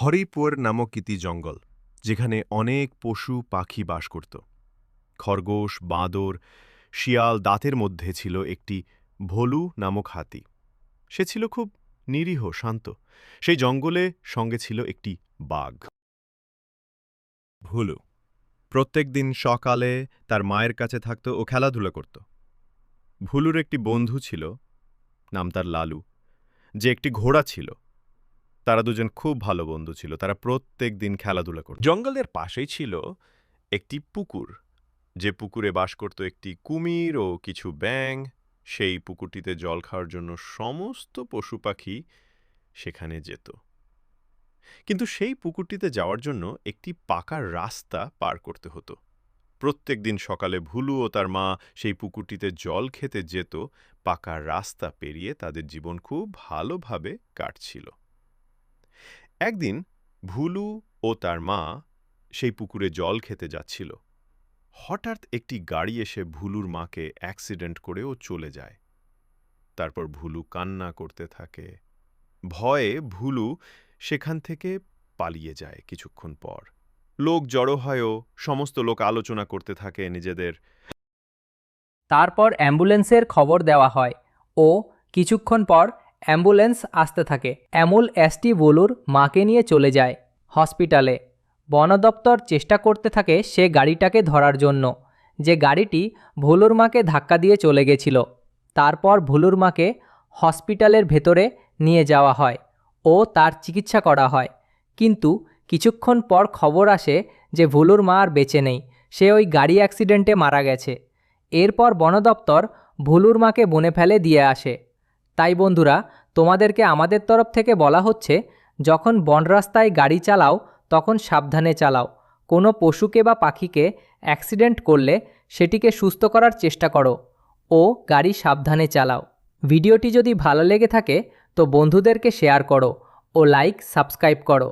হরিপুর নামক ইতি জঙ্গল, যেখানে অনেক পশু পাখি বাস করত। খরগোশ, বাঁদর, শিয়াল দাঁতের মধ্যে ছিল একটি ভোলু নামক হাতি। সে ছিল খুব নিরীহ, শান্ত। সেই জঙ্গলে সঙ্গে ছিল একটি বাঘ। ভুলু প্রত্যেক দিন সকালে তার মায়ের কাছে থাকত ও খেলাধুলা করত। ভুলুর একটি বন্ধু ছিল, নাম তার লালু। যে একটি ঘোড়া ছিল। তারা দুজন খুব ভালো বন্ধু ছিল, তারা প্রত্যেক দিন খেলাধুলা করত। জঙ্গলের পাশেই ছিল একটি পুকুর, যে পুকুরে বাস করত একটি কুমির ও কিছু ব্যাঙ। সেই পুকুরটিতে জল খাওয়ার জন্য সমস্ত পশু পাখি সেখানে যেত। কিন্তু সেই পুকুরটিতে যাওয়ার জন্য একটি পাকা রাস্তা পার করতে হতো। প্রত্যেক দিন সকালে ভুলু ও তার মা সেই পুকুরটিতে জল খেতে যেত। পাকা রাস্তা পেরিয়ে তাদের জীবন খুব ভালোভাবে কাটছিল। একদিন ভুলু ও তার মা সেই পুকুরে জল খেতে যাচ্ছিল। হঠাৎ একটি গাড়ি এসে ভুলুর মাকে অ্যাক্সিডেন্ট করে ও চলে যায়। তারপর ভুলু কান্না করতে থাকে। ভয়ে ভুলু সেখান থেকে পালিয়ে যায় কিছুক্ষণ পর। লোক জড়ো হয়ও সমস্ত লোক আলোচনা করতে থাকে নিজেদের। তারপর অ্যাম্বুলেন্সের খবর দেওয়া হয় ও কিছুক্ষণ পর অ্যাম্বুলেন্স আসতে থাকে। অ্যামুল এসটি বলুর মাকে নিয়ে চলে যায় হসপিটালে। বন দপ্তর চেষ্টা করতে থাকে সে গাড়িটাকে ধরার জন্য। যে গাড়িটি ভুলুর মাকে ধাক্কা দিয়ে চলে গেছিল। তারপর ভুলুর মাকে হসপিটালের ভেতরে নিয়ে যাওয়া হয় ও তার চিকিৎসা করা হয়। কিন্তু কিছুক্ষণ পর খবর আসে যে ভুলুর মা আর বেঁচে নেই। সে ওই গাড়ি অ্যাক্সিডেন্টে মারা গেছে। এরপর বন দপ্তর ভুলুর মাকে বনে ফেলে দিয়ে আসে। তাই বন্ধুরা, তোমাদেরকে আমাদের তরফ থেকে বলা হচ্ছে, যখন বন রাস্তায় গাড়ি চালাও, তখন সাবধানে চালাও। কোনো পশুকে বা পাখিকে অ্যাক্সিডেন্ট করলে সেটিকে সুস্থ করার চেষ্টা করো ও গাড়ি সাবধানে চালাও। ভিডিওটি যদি ভালো লেগে থাকে, তো বন্ধুদেরকে শেয়ার করো ও লাইক সাবস্ক্রাইব করো।